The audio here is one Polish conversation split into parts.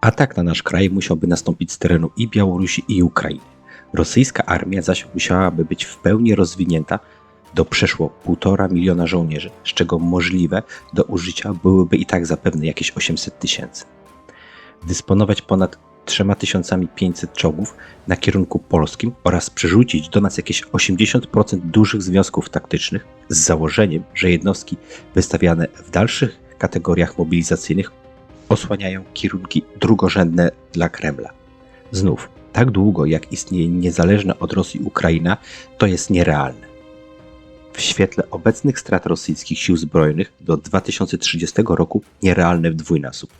Atak na nasz kraj musiałby nastąpić z terenu i Białorusi, i Ukrainy. Rosyjska armia zaś musiałaby być w pełni rozwinięta do przeszło 1,5 miliona żołnierzy, z czego możliwe do użycia byłyby i tak zapewne jakieś 800 tysięcy. Dysponować ponad 3500 czołgów na kierunku polskim oraz przerzucić do nas jakieś 80% dużych związków taktycznych z założeniem, że jednostki wystawiane w dalszych kategoriach mobilizacyjnych osłaniają kierunki drugorzędne dla Kremla. Znów, tak długo jak istnieje niezależna od Rosji Ukraina, to jest nierealne. W świetle obecnych strat rosyjskich sił zbrojnych do 2030 roku nierealne w dwójnasób.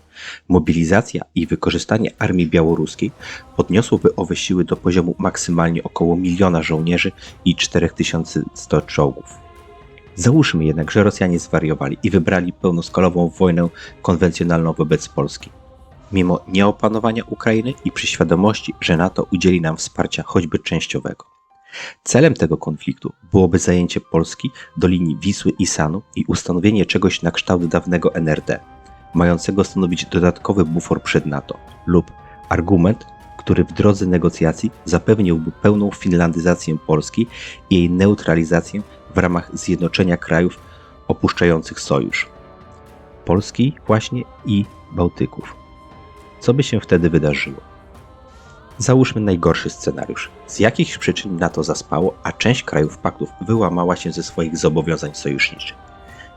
Mobilizacja i wykorzystanie armii białoruskiej podniosłoby owe siły do poziomu maksymalnie około miliona żołnierzy i 4100 czołgów. Załóżmy jednak, że Rosjanie zwariowali i wybrali pełnoskalową wojnę konwencjonalną wobec Polski. Mimo nieopanowania Ukrainy i przy świadomości, że NATO udzieli nam wsparcia choćby częściowego. Celem tego konfliktu byłoby zajęcie Polski do linii Wisły i Sanu i ustanowienie czegoś na kształt dawnego NRD, mającego stanowić dodatkowy bufor przed NATO, lub argument, który w drodze negocjacji zapewniłby pełną finlandyzację Polski i jej neutralizację w ramach zjednoczenia krajów opuszczających sojusz. Polski właśnie i Bałtyków. Co by się wtedy wydarzyło? Załóżmy najgorszy scenariusz. Z jakichś przyczyn NATO zaspało, a część krajów paktów wyłamała się ze swoich zobowiązań sojuszniczych.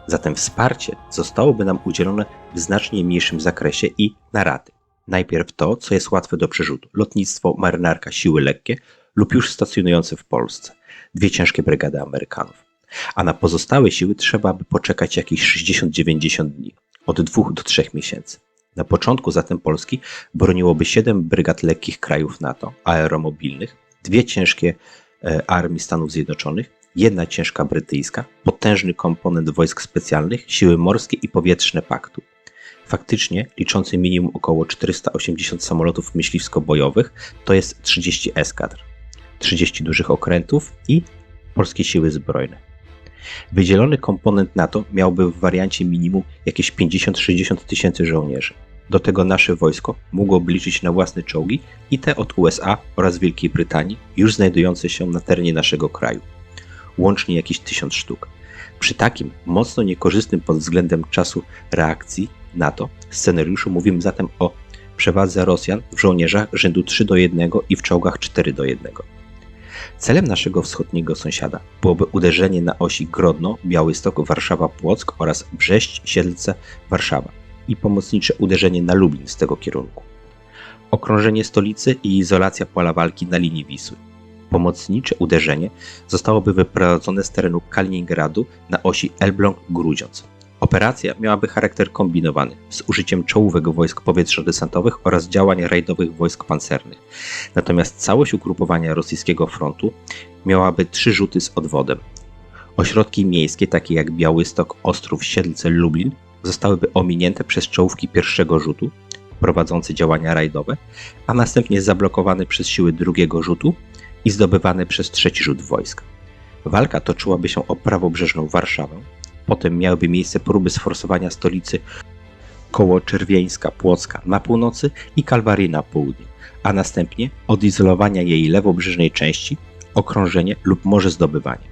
Zatem wsparcie zostałoby nam udzielone w znacznie mniejszym zakresie i na raty. Najpierw to, co jest łatwe do przerzutu: lotnictwo, marynarka, siły lekkie lub już stacjonujące w Polsce, dwie ciężkie brygady Amerykanów. A na pozostałe siły trzeba by poczekać jakieś 60-90 dni, od 2 do 3 miesięcy. Na początku zatem Polski broniłoby 7 brygad lekkich krajów NATO, aeromobilnych, dwie ciężkie e, armii Stanów Zjednoczonych, jedna ciężka brytyjska, potężny komponent wojsk specjalnych, siły morskie i powietrzne paktu. Faktycznie liczący minimum około 480 samolotów myśliwsko-bojowych, to jest 30 eskadr, 30 dużych okrętów i polskie siły zbrojne. Wydzielony komponent NATO miałby w wariancie minimum jakieś 50-60 tysięcy żołnierzy. Do tego nasze wojsko mogłoby liczyć na własne czołgi i te od USA oraz Wielkiej Brytanii, już znajdujące się na terenie naszego kraju. Łącznie jakieś tysiąc sztuk. Przy takim mocno niekorzystnym pod względem czasu reakcji NATO scenariuszu mówimy zatem o przewadze Rosjan w żołnierzach rzędu 3 do 1 i w czołgach 4 do 1. Celem naszego wschodniego sąsiada byłoby uderzenie na osi Grodno, Białystok, Warszawa, Płock oraz Brześć, Siedlce, Warszawa i pomocnicze uderzenie na Lublin z tego kierunku. Okrążenie stolicy i izolacja pola walki na linii Wisły. Pomocnicze uderzenie zostałoby wyprowadzone z terenu Kaliningradu na osi Elbląg-Grudziądz. Operacja miałaby charakter kombinowany, z użyciem czołówek wojsk powietrzo-desantowych oraz działań rajdowych wojsk pancernych. Natomiast całość ugrupowania rosyjskiego frontu miałaby trzy rzuty z odwodem. Ośrodki miejskie, takie jak Białystok, Ostrów, Siedlce, Lublin, zostałyby ominięte przez czołówki pierwszego rzutu, prowadzące działania rajdowe, a następnie zablokowane przez siły drugiego rzutu i zdobywane przez trzeci rzut wojsk. Walka toczyłaby się o prawobrzeżną Warszawę, Potem miałyby miejsce próby sforsowania stolicy koło Czerwieńska, Płocka na północy i Kalwarii na południu, a następnie odizolowania jej lewobrzeżnej części, okrążenie lub może zdobywanie.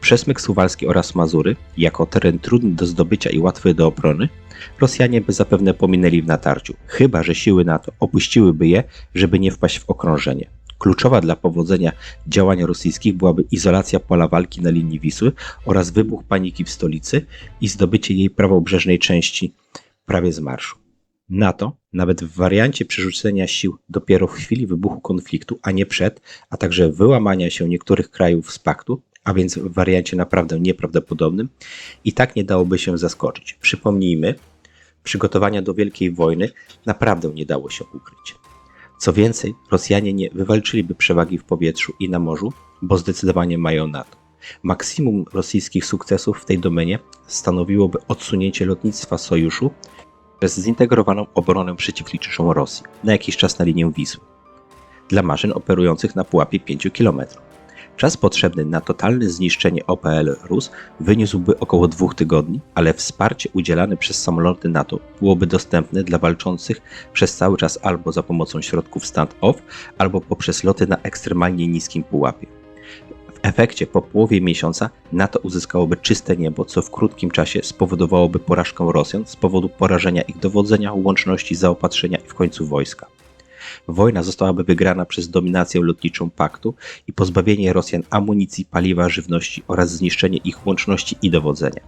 Przesmyk Suwalski oraz Mazury, jako teren trudny do zdobycia i łatwy do obrony, Rosjanie by zapewne pominęli w natarciu, chyba że siły NATO opuściłyby je, żeby nie wpaść w okrążenie. Kluczowa dla powodzenia działań rosyjskich byłaby izolacja pola walki na linii Wisły oraz wybuch paniki w stolicy i zdobycie jej prawobrzeżnej części prawie z marszu. NATO, nawet w wariancie przerzucenia sił dopiero w chwili wybuchu konfliktu, a nie przed, a także wyłamania się niektórych krajów z paktu, a więc w wariancie naprawdę nieprawdopodobnym, i tak nie dałoby się zaskoczyć. Przypomnijmy, przygotowania do Wielkiej Wojny naprawdę nie dało się ukryć. Co więcej, Rosjanie nie wywalczyliby przewagi w powietrzu i na morzu, bo zdecydowanie mają NATO. Maksimum rosyjskich sukcesów w tej domenie stanowiłoby odsunięcie lotnictwa sojuszu przez zintegrowaną obronę przeciwliczyczą Rosji na jakiś czas na linię Wisły dla maszyn operujących na pułapie 5 km. Czas potrzebny na totalne zniszczenie OPL Rus wyniósłby około dwóch tygodni, ale wsparcie udzielane przez samoloty NATO byłoby dostępne dla walczących przez cały czas albo za pomocą środków stand-off, albo poprzez loty na ekstremalnie niskim pułapie. W efekcie po połowie miesiąca NATO uzyskałoby czyste niebo, co w krótkim czasie spowodowałoby porażkę Rosjan z powodu porażenia ich dowodzenia, łączności, zaopatrzenia i w końcu wojska. Wojna zostałaby wygrana przez dominację lotniczą paktu i pozbawienie Rosjan amunicji, paliwa, żywności oraz zniszczenie ich łączności i dowodzenia.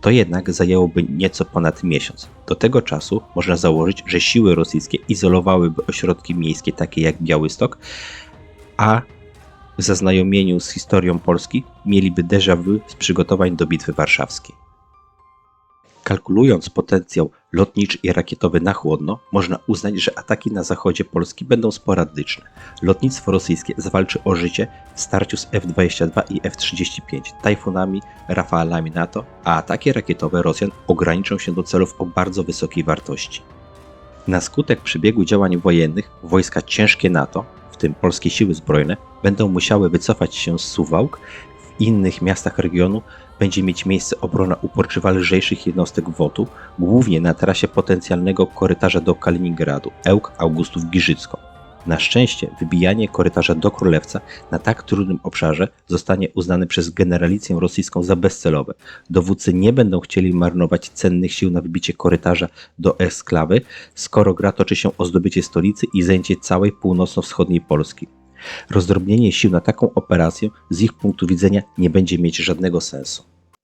To jednak zajęłoby nieco ponad miesiąc. Do tego czasu można założyć, że siły rosyjskie izolowałyby ośrodki miejskie takie jak Białystok, a w zaznajomieniu z historią Polski mieliby déjà vu z przygotowań do Bitwy Warszawskiej. Kalkulując potencjał lotniczy i rakietowy na chłodno, można uznać, że ataki na zachodzie Polski będą sporadyczne. Lotnictwo rosyjskie zawalczy o życie w starciu z F-22 i F-35, tajfunami, Rafalami NATO, a ataki rakietowe Rosjan ograniczą się do celów o bardzo wysokiej wartości. Na skutek przebiegu działań wojennych wojska ciężkie NATO, w tym polskie siły zbrojne, będą musiały wycofać się z Suwałk. Innych miastach regionu będzie mieć miejsce obrona uporczywa lżejszych jednostek WOT-u, głównie na trasie potencjalnego korytarza do Kaliningradu, Ełk Augustów Giżycko. Na szczęście wybijanie korytarza do Królewca na tak trudnym obszarze zostanie uznane przez generalicję rosyjską za bezcelowe. Dowódcy nie będą chcieli marnować cennych sił na wybicie korytarza do Esklawy, skoro gra toczy się o zdobycie stolicy i zajęcie całej północno-wschodniej Polski. Rozdrobnienie sił na taką operację z ich punktu widzenia nie będzie mieć żadnego sensu.